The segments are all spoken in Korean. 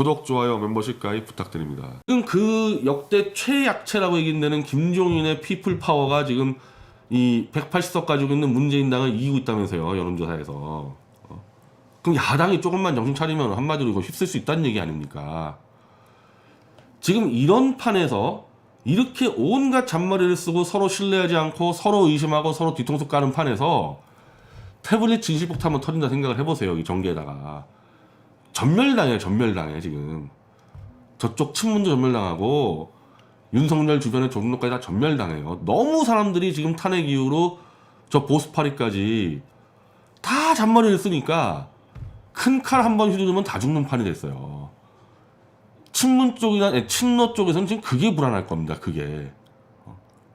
구독, 좋아요, 멤버십 가입 부탁드립니다. 지금 그 역대 최약체라고 얘기되는 김종인의 피플 파워가 지금 이 180석 가지고 있는 문재인당을 이기고 있다면서요 여론조사에서. 어. 그럼 야당이 조금만 정신 차리면 한마디로 이거 휩쓸 수 있다는 얘기 아닙니까? 지금 이런 판에서 이렇게 온갖 잔머리를 쓰고 서로 신뢰하지 않고 서로 의심하고 서로 뒤통수 까는 판에서 태블릿 진실폭탄 한번 터진다 생각을 해보세요 이 전개에다가 전멸당해요 전멸당해 지금 저쪽 친문도 전멸당하고 윤석열 주변의 조국로까지 다 전멸당해요 너무 사람들이 지금 탄핵 이후로 저 보수파리까지 다 잔머리를 쓰니까 큰 칼 한 번 휘두르면 다 죽는 판이 됐어요 친문 쪽이나 친노 쪽에서는 지금 그게 불안할 겁니다 그게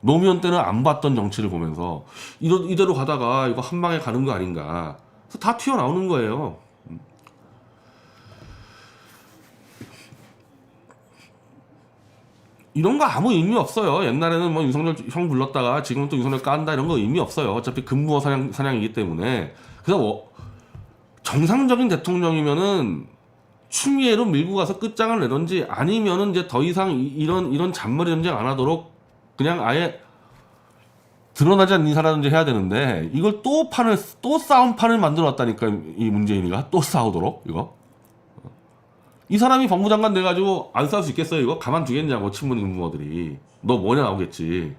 노무현 때는 안 봤던 정치를 보면서 이대로 가다가 이거 한 방에 가는 거 아닌가. 그래서 다 튀어나오는 거예요. 이런 거 아무 의미 없어요. 옛날에는 뭐 윤석열 형 불렀다가 지금은 또 윤석열 깐다 이런 거 의미 없어요. 어차피 근무와 사냥, 사냥이기 때문에. 그래서 뭐 정상적인 대통령이면은 추미애로 밀고 가서 끝장을 내던지 아니면은 이제 더 이상 이- 이런 이런 잔머리 전쟁 안 하도록 그냥 아예 드러나지 않는 인사라든지 해야 되는데 이걸 또 판을 또 싸움 판을 만들어 놨다니까 이 문재인이가 또 싸우도록 이거 이 사람이 법무장관 돼가지고 안 싸울 수 있겠어요 이거? 가만두겠냐고 친문 근무원들이. 너 뭐냐 나오겠지.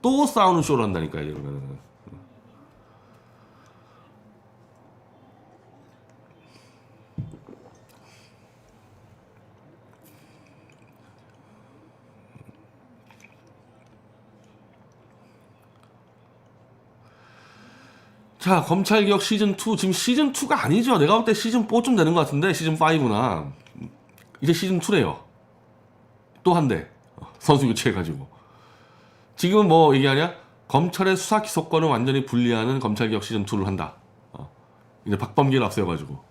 또 싸우는 쇼를 한다니까 이러면은. 자 검찰개혁 시즌 2 지금 시즌 2가 아니죠. 내가 볼 때 시즌 4쯤 되는 것 같은데 시즌 5나 이제 시즌 2래요. 또 한 대. 선수 교체해가지고. 지금은 뭐 얘기하냐 검찰의 수사 기소권을 완전히 분리하는 검찰개혁 시즌 2를 한다. 어. 이제 박범계를 앞세워가지고.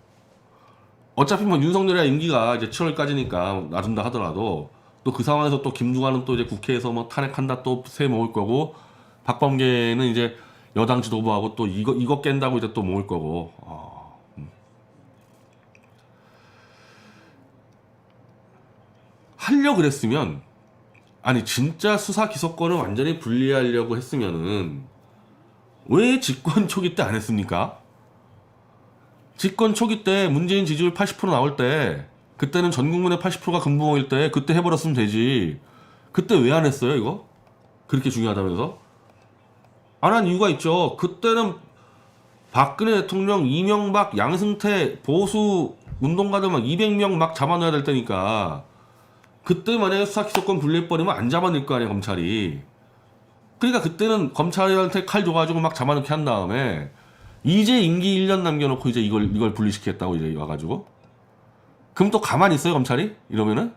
어차피 뭐 윤석열의 임기가 이제 7월까지니까 놔둔다 하더라도 또 그 상황에서 또 김두관은 또 이제 국회에서 뭐 탄핵한다 또 새 모을 거고 박범계는 이제 여당 지도부하고 또 이거 이거 깬다고 이제 또 모을 거고. 어, 하려 그랬으면 아니 진짜 수사 기소권을 완전히 분리하려고 했으면은 왜 집권 초기 때 안 했습니까? 집권 초기 때 문재인 지지율 80% 나올 때 그때는 전 국민의 80%가 금붕어일 때 그때 해버렸으면 되지 그때 왜 안 했어요 이거? 그렇게 중요하다면서? 안 한 이유가 있죠. 그때는 박근혜 대통령, 이명박, 양승태 보수 운동가들 막 200명 막 잡아놔야 될 때니까 그때 만약에 수사 기소권 분리해버리면 안 잡아낼 거 아니야 검찰이. 그러니까 그때는 검찰한테 칼 줘가지고 막 잡아놓게 한 다음에 이제 임기 1년 남겨놓고 이제 이걸 이걸 분리시켰다고 이제 와가지고 그럼 또 가만히 있어요 검찰이 이러면은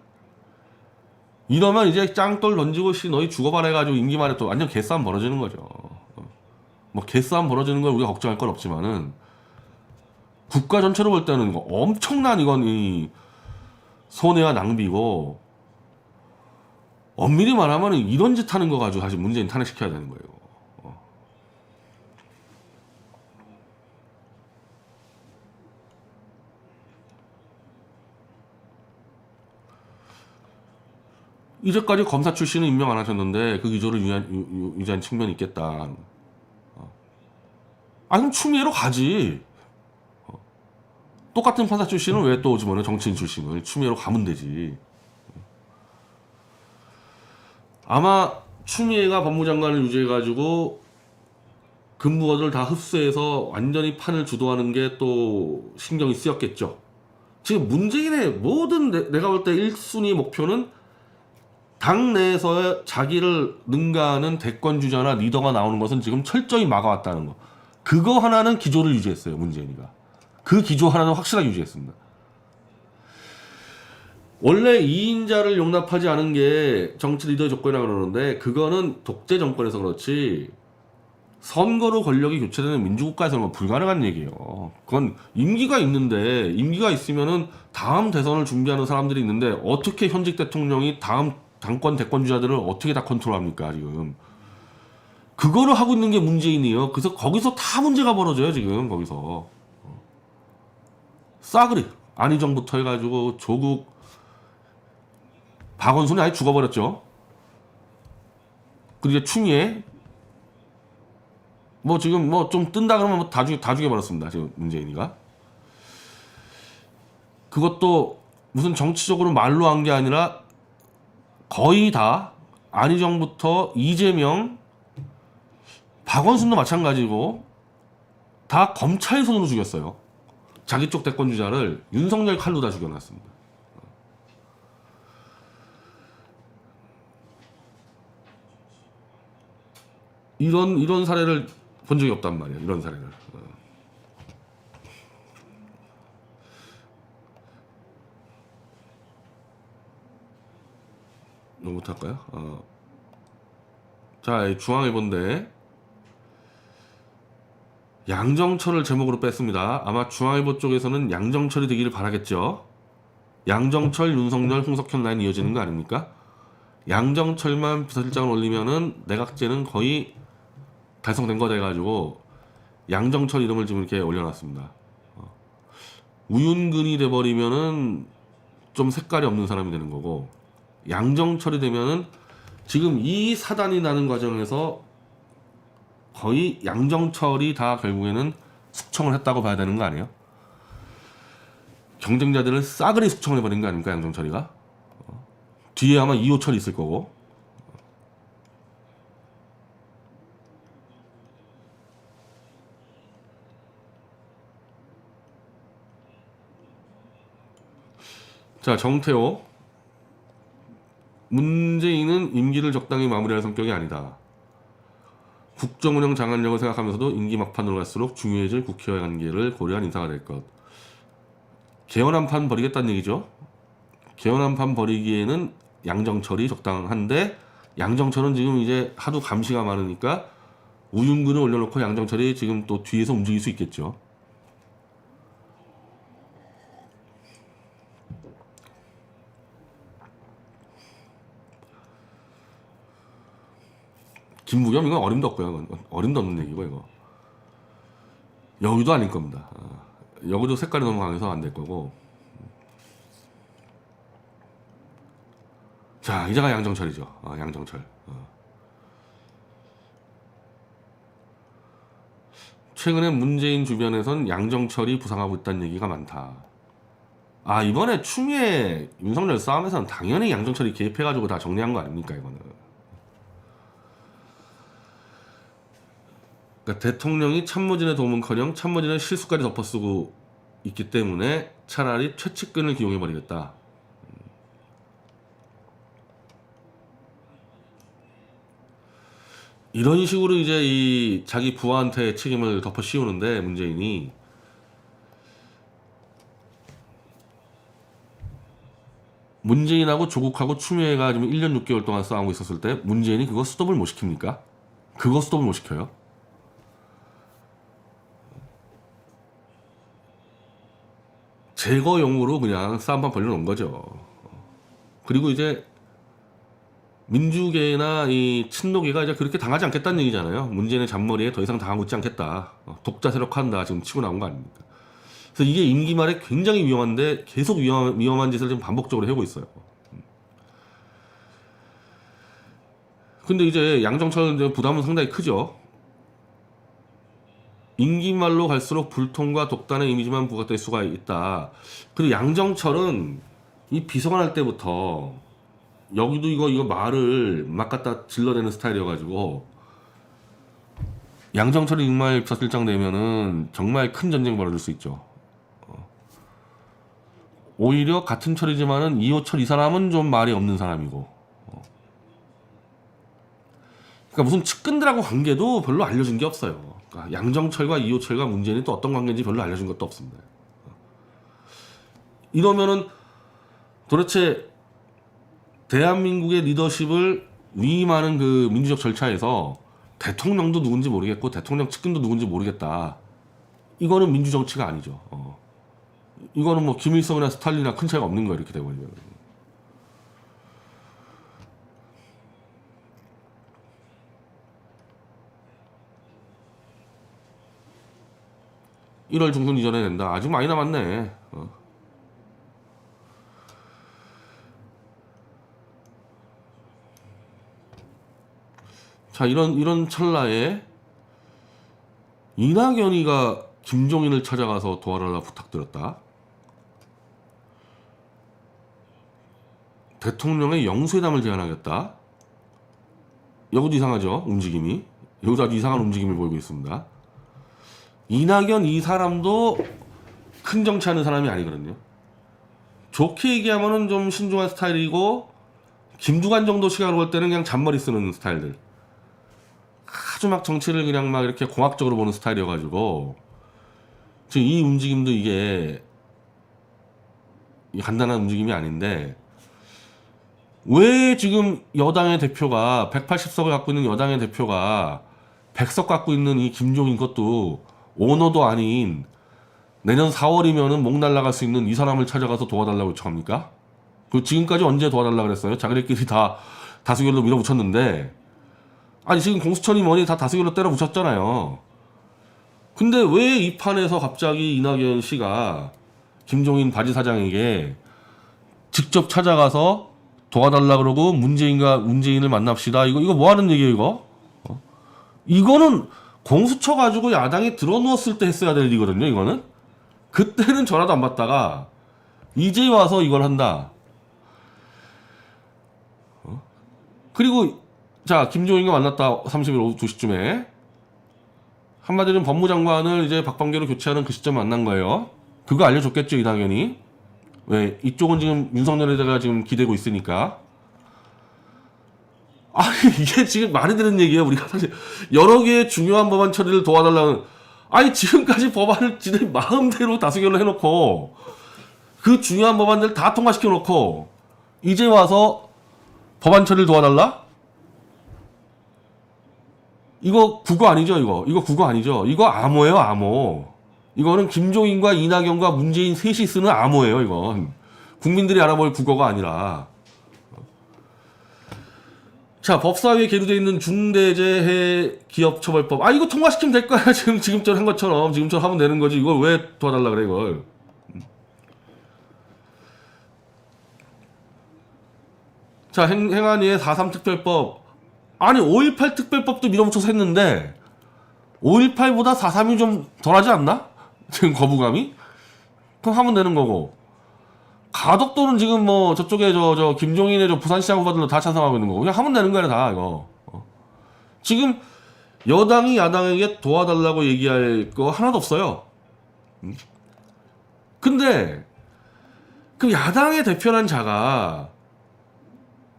이러면 이제 짱돌 던지고 씨 너희 죽어봐라 해가지고 임기 말에 또 완전 개싸움 벌어지는 거죠. 어. 뭐 개싸움 벌어지는 걸 우리가 걱정할 건 없지만은 국가 전체로 볼 때는 이거 엄청난 이건 이 손해와 낭비고 엄밀히 말하면 이런 짓 하는 거 가지고 사실 문재인 탄핵시켜야 되는 거예요. 어. 이제까지 검사 출신은 임명 안 하셨는데 그 기조를 유지한, 유- 유- 유지한 측면이 있겠다. 어. 아 그럼 추미애로 가지. 어. 똑같은 판사 출신은 왜또 오지만은 정치인 출신을 추미애로 가면 되지. 아마 추미애가 법무장관을 유지해가지고 근무원을 다 흡수해서 완전히 판을 주도하는 게 또 신경이 쓰였겠죠. 지금 문재인의 모든 내, 내가 볼 때 1순위 목표는 당 내에서 자기를 능가하는 대권 주자나 리더가 나오는 것은 지금 철저히 막아왔다는 거. 그거 하나는 기조를 유지했어요, 문재인이가. 그 기조 하나는 확실하게 유지했습니다. 원래 2인자를 용납하지 않은 게 정치 리더의 조건이라고 그러는데 그거는 독재 정권에서 그렇지 선거로 권력이 교체되는 민주국가에서는 불가능한 얘기예요. 그건 임기가 있는데 임기가 있으면은 다음 대선을 준비하는 사람들이 있는데 어떻게 현직 대통령이 다음 당권 대권 주자들을 어떻게 다 컨트롤합니까 지금? 그거를 하고 있는 게 문재인이에요. 그래서 거기서 다 문제가 벌어져요 지금 거기서. 싸그리 안희정부터 해가지고 조국 박원순이 아예 죽어버렸죠. 그리고 추미애 뭐 지금 뭐 좀 뜬다 그러면 뭐 다 죽여 다 죽여버렸습니다. 지금 문재인이가 그것도 무슨 정치적으로 말로 한 게 아니라 거의 다 안희정부터 이재명, 박원순도 마찬가지고 다 검찰 손으로 죽였어요. 자기 쪽 대권 주자를 윤석열 칼로 다 죽여놨습니다. 이런 이런 사례를 본 적이 없단 말이에요. 이런 사례를. 어. 너무 못할까요? 어. 자, 이 중앙일보인데 양정철을 제목으로 뺐습니다. 아마 중앙일보 쪽에서는 양정철이 되기를 바라겠죠. 양정철, 윤석열, 홍석현 라인 이어지는 거 아닙니까? 양정철만 비서실장을 올리면은 내각제는 거의 달성된 거다 해가지고 양정철 이름을 지금 이렇게 올려놨습니다. 어. 우윤근이 돼버리면은 좀 색깔이 없는 사람이 되는 거고 양정철이 되면은 지금 이 사단이 나는 과정에서 거의 양정철이 다 결국에는 숙청을 했다고 봐야 되는 거 아니에요? 경쟁자들을 싸그리 숙청을 해버린 거 아닙니까 양정철이가? 어. 뒤에 아마 이호철이 있을 거고 자 정태호 문재인은 임기를 적당히 마무리할 성격이 아니다. 국정운영 장악력을 생각하면서도 임기 막판으로 갈수록 중요해질 국회와의 관계를 고려한 인사가 될 것. 개헌 한 판 벌이겠다는 얘기죠. 개헌 한 판 벌이기에는 양정철이 적당한데 양정철은 지금 이제 하도 감시가 많으니까 우윤근을 올려놓고 양정철이 지금 또 뒤에서 움직일 수 있겠죠. 김무겸 이건 어림도 없고요. 이건 어림도 없는 얘기고 이거. 여기도 아닐 겁니다. 어, 여기도 색깔이 너무 강해서 안 될 거고. 자 이제가 양정철이죠. 어, 양정철. 어. 최근에 문재인 주변에선 양정철이 부상하고 있다는 얘기가 많다. 아 이번에 추미애 윤석열 싸움에서는 당연히 양정철이 개입해가지고 다 정리한 거 아닙니까 이거는. 그러니까 대통령이 참모진의 도움은커녕 참모진의 실수까지 덮어쓰고 있기 때문에 차라리 최측근을 기용해 버리겠다. 이런 식으로 이제 이 자기 부하한테 책임을 덮어 씌우는데 문재인이 문재인하고 조국하고 추미애가 지금 1년 6개월 동안 싸우고 있었을 때 문재인이 그거 스톱을 못 시킵니까? 그거 스톱을 못 시켜요? 제거용으로 그냥 싸움판 벌려놓은 거죠. 그리고 이제 민주계나 이 친노계가 이제 그렇게 당하지 않겠다는 얘기잖아요. 문재인의 잔머리에 더 이상 당하고 있지 않겠다. 어, 독자 세력한다 지금 치고 나온 거 아닙니까? 그래서 이게 임기 말에 굉장히 위험한데 계속 위험, 위험한 짓을 지금 반복적으로 해오고 있어요. 근데 이제 양정철 부담은 상당히 크죠. 임기말로 갈수록 불통과 독단의 이미지만 부각될 수가 있다. 그리고 양정철은 이 비서관 할 때부터 여기도 이거 이거 말을 막 갖다 질러대는 스타일이어가지고 양정철이 정말 비서실장 되면은 정말 큰 전쟁 벌어질 수 있죠. 어. 오히려 같은 철이지만은 이호철 이 사람은 좀 말이 없는 사람이고. 어. 그러니까 무슨 측근들하고 관계도 별로 알려준 게 없어요. 그러니까 양정철과 이호철과 문재인이 또 어떤 관계인지 별로 알려준 것도 없습니다. 이러면은 도대체 대한민국의 리더십을 위임하는 그 민주적 절차에서 대통령도 누군지 모르겠고 대통령 측근도 누군지 모르겠다. 이거는 민주 정치가 아니죠. 어. 이거는 뭐 김일성이나 스탈린이나 큰 차이가 없는 거예요. 이렇게 되버리면. 1월 중순 이전에 된다. 아직 많이 남았네. 어. 자, 이런, 이런 찰나에 이낙연이가 김종인을 찾아가서 도와달라 부탁드렸다. 대통령의 영수회담을 제안하겠다. 여기도 이상하죠? 움직임이. 여기도 아주 이상한 움직임을 보이고 있습니다. 이낙연 이 사람도 큰 정치하는 사람이 아니거든요. 좋게 얘기하면은 좀 신중한 스타일이고 김두관 정도 시간으로 볼 때는 그냥 잔머리 쓰는 스타일들. 아주 막 정치를 그냥 막 이렇게 공학적으로 보는 스타일이어가지고 지금 이 움직임도 이게 이 간단한 움직임이 아닌데 왜 지금 여당의 대표가 180석을 갖고 있는 여당의 대표가 100석 갖고 있는 이 김종인 것도 오너도 아닌 내년 4월이면은 목 날라갈 수 있는 이 사람을 찾아가서 도와달라고 요청합니까? 그 지금까지 언제 도와달라 그랬어요? 자기들끼리 다 다수결로 밀어붙였는데 아니 지금 공수처니 뭐니 다 다수결로 때려 붙였잖아요. 근데 왜 이 판에서 갑자기 이낙연 씨가 김종인 바지 사장에게 직접 찾아가서 도와달라 그러고 문재인과 문재인을 만납시다. 이거 이거 뭐 하는 얘기예요, 이거? 어? 이거는 공수처 가지고 야당이 들어누웠을 때 했어야 될 일이거든요, 이거는. 그때는 전화도 안 받다가 이제 와서 이걸 한다. 어? 그리고 자 김종인과 만났다 30일 오후 2시쯤에 한마디로 법무장관을 이제 박범계로 교체하는 그 시점 만난 거예요. 그거 알려줬겠죠 이낙연이. 왜 이쪽은 지금 윤석열에다가 지금 기대고 있으니까. 아 이게 지금 많이 들은 얘기예요. 우리가 사실 여러 개의 중요한 법안 처리를 도와달라는. 아니 지금까지 법안을 지들 마음대로 다수결로 해놓고 그 중요한 법안들 다 통과시켜 놓고 이제 와서 법안 처리를 도와달라? 이거 국어 아니죠 이거 이거 국어 아니죠 이거 암호예요 암호 이거는 김종인과 이낙연과 문재인 셋이 쓰는 암호예요 이건 국민들이 알아볼 국어가 아니라 자 법사위에 계류되어 있는 중대재해 기업처벌법. 아 이거 통과시키면 될 거야. 지금 지금처럼 한 것처럼. 지금처럼 하면 되는 거지. 이걸 왜 도와달라 그래 이걸. 자 행, 행안위의 4.3 특별법. 아니 5.18 특별법도 밀어붙여서 했는데 5.18보다 4.3이 좀 덜하지 않나? 지금 거부감이? 그럼 하면 되는 거고 가덕도는 지금 뭐 저쪽에 저 저 김종인의 저 부산시장 후보들로 다 찬성하고 있는 거고 그냥 하면 되는 거야 다 이거 어. 지금 여당이 야당에게 도와달라고 얘기할 거 하나도 없어요 음. 근데 그 야당의 대표란 자가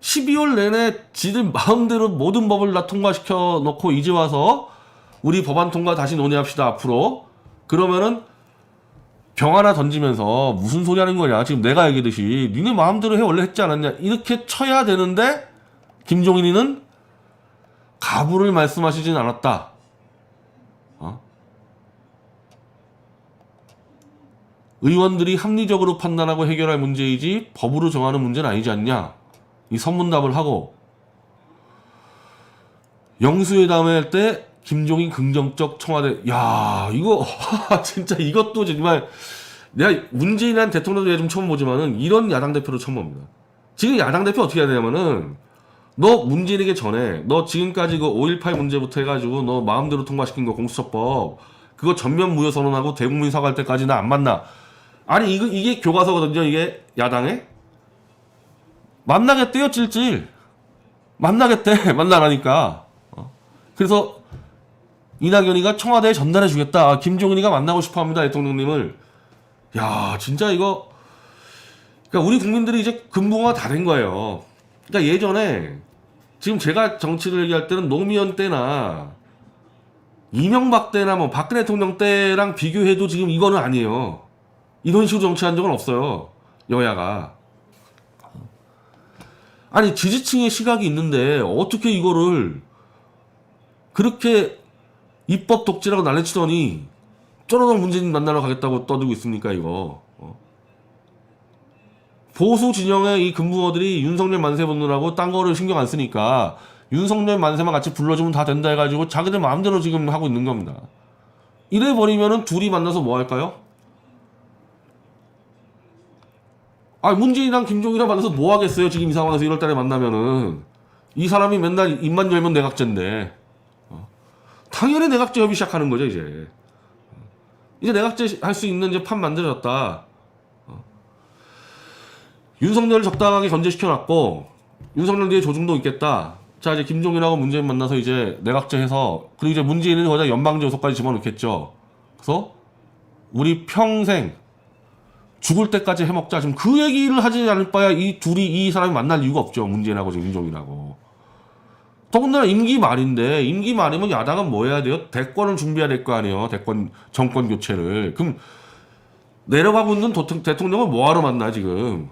12월 내내 지들 마음대로 모든 법을 다 통과시켜 놓고 이제 와서 우리 법안 통과 다시 논의합시다 앞으로 그러면은 병 하나 던지면서 무슨 소리 하는 거냐. 지금 내가 얘기했듯이 니네 마음대로 해 원래 했지 않았냐. 이렇게 쳐야 되는데 김종인이는 가부를 말씀하시진 않았다. 어? 의원들이 합리적으로 판단하고 해결할 문제이지 법으로 정하는 문제는 아니지 않냐. 이 선문답을 하고 영수회담회 할때 김종인 긍정적 청와대 야 이거 진짜 이것도 정말 내가 문재인한 대통령도 좀 처음 보지만은 이런 야당 대표로 처음 봅니다. 지금 야당 대표 어떻게 해야 되냐면은 너 문재인에게 전에 너 지금까지 그 5.18 문제부터 해가지고 너 마음대로 통과시킨 거 공수처법 그거 전면 무효 선언하고 대국민 사과할 때까지 나 안 만나. 아니 이거 이게 교과서거든요 이게 야당에 만나겠대요, 찔찔. 만나겠대, 만나라니까. 어. 그래서 이낙연이가 청와대에 전달해 주겠다. 아, 김종인이가 만나고 싶어 합니다, 대통령님을. 야, 진짜 이거. 그러니까 우리 국민들이 이제 근본과 다른 거예요. 그러니까 예전에 지금 제가 정치를 얘기할 때는 노무현 때나 이명박 때나 뭐 박근혜 대통령 때랑 비교해도 지금 이거는 아니에요. 이런 식으로 정치한 적은 없어요. 여야가. 아니 지지층의 시각이 있는데 어떻게 이거를 그렇게 입법 독재라고 난리치더니 쩌러던 문재인 만나러 가겠다고 떠들고 있습니까 이거 어? 보수 진영의 이 근무어들이 윤석열 만세 보느라고 딴 거를 신경 안 쓰니까 윤석열 만세만 같이 불러주면 다 된다 해가지고 자기들 마음대로 지금 하고 있는 겁니다 이래 버리면은 둘이 만나서 뭐 할까요? 아 문재인이랑 김종인이랑 만나서 뭐 하겠어요 지금 이 상황에서 1월달에 만나면은 이 사람이 맨날 입만 열면 내각제인데 어. 당연히 내각제 협의 시작하는 거죠 이제 이제 내각제 할 수 있는 이제 판 만들어졌다 어. 윤석열을 적당하게 견제시켜놨고 윤석열 뒤에 조중동 있겠다 자 이제 김종인하고 문재인 만나서 이제 내각제 해서 그리고 이제 문재인은 거기다 연방제 요소까지 집어넣겠죠 그래서 우리 평생 죽을 때까지 해먹자. 지금 그 얘기를 하지 않을 바야 이 둘이 이 사람이 만날 이유가 없죠. 문재인하고 지금 김종인하고. 더군다나 임기 말인데 임기 말이면 야당은 뭐 해야 돼요? 대권을 준비해야 될 거 아니에요. 대권 정권 교체를. 그럼 내려가고 있는 도통- 대통령을 뭐하러 만나 지금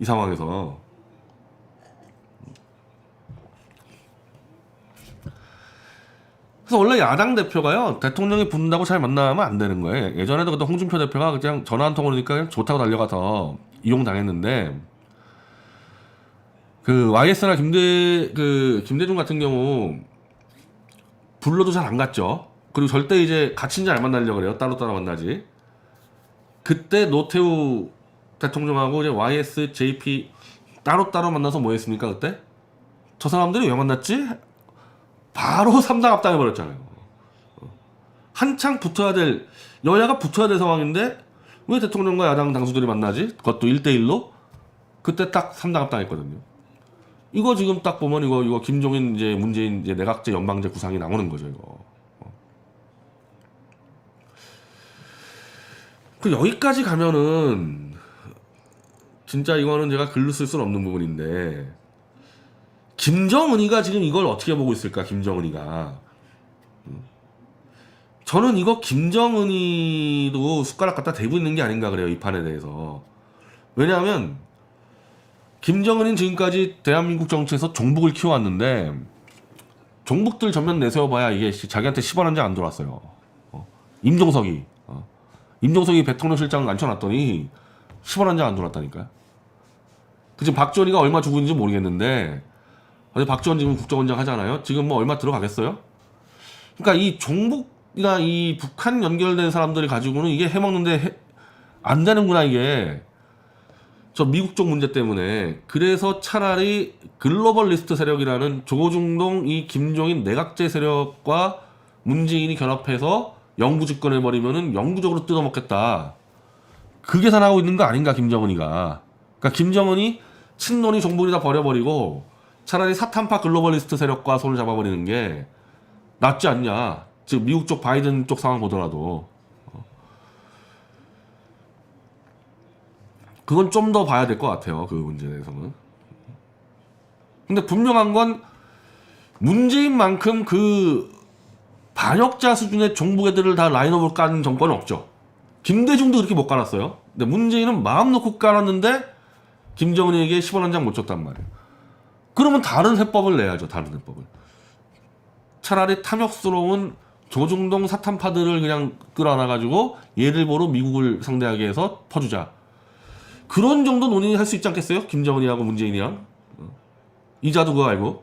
이 상황에서. 그래서 원래 야당 대표가요 대통령이 붙는다고 잘 만나면 안 되는 거예요. 예전에도 그때 홍준표 대표가 그냥 전화 한 통을 하니까 그냥 좋다고 달려가서 이용 당했는데 그 YS나 김대 그 김대중 같은 경우 불러도 잘 안 갔죠. 그리고 절대 이제 이제 안 만나려고 그래요. 따로 따로 만나지. 그때 노태우 대통령하고 이제 YS, JP 따로 따로 만나서 뭐 했습니까 그때? 저 사람들이 왜 만났지? 바로 3당 합당해 버렸잖아요. 한창 붙어야 될 여야가 붙어야 될 상황인데 왜 대통령과 야당 당수들이 만나지? 그것도 1대1로 그때 딱 3당 합당했거든요. 이거 지금 딱 보면 이거 이거 김종인 이제 문재인 이제 내각제 연방제 구상이 나오는 거죠, 이거. 어. 그 여기까지 가면은 진짜 이거는 제가 글로 쓸 수는 없는 부분인데 김정은이가 지금 이걸 어떻게 보고 있을까? 김정은이가 음. 저는 이거 김정은이도 숟가락 갖다 대고 있는 게 아닌가 그래요 이 판에 대해서 왜냐하면 김정은은 지금까지 대한민국 정치에서 종북을 키워왔는데 종북들 전면 내세워봐야 이게 씨, 자기한테 10원 한장안 들어왔어요 어. 임종석이 어. 임종석이 대통령 실장 앉혀놨더니 10원 한장안 들어왔다니까요 그 지금 박지원이가 얼마 주고 있는지 모르겠는데 어제 박지원 지금 국정원장 하잖아요. 지금 뭐 얼마 들어가겠어요? 그러니까 이 종북이나 이 북한 연결된 사람들이 가지고는 이게 해먹는데 해- 안 되는구나 이게. 저 미국 쪽 문제 때문에 그래서 차라리 글로벌 리스트 세력이라는 조중동 이 김종인 내각제 세력과 문재인이 결합해서 영구 집권해 버리면은 영구적으로 뜯어먹겠다. 그 계산하고 있는 거 아닌가 김정은이가. 그러니까 김정은이 친노니 종북이 다 버려버리고 차라리 사탄파 글로벌리스트 세력과 손을 잡아버리는 게 낫지 않냐. 즉 미국 쪽 바이든 쪽 상황 보더라도 그건 좀 더 봐야 될 것 같아요. 그 문제에 대해서는. 근데 분명한 건 문재인 만큼 그 반역자 수준의 종북 애들을 다 라인업을 깐 정권은 없죠. 김대중도 그렇게 못 깔았어요. 근데 문재인은 마음 놓고 깔았는데 김정은에게 10원 한 장 못 줬단 말이에요. 그러면 다른 해법을 내야죠. 다른 해법을. 차라리 탐욕스러운 조중동 사탄파들을 그냥 끌어안아가지고 얘를 보러 미국을 상대하게 해서 퍼주자. 그런 정도 논의 할 수 있지 않겠어요? 김정은이하고 문재인이랑. 어. 이자도 그거 알고.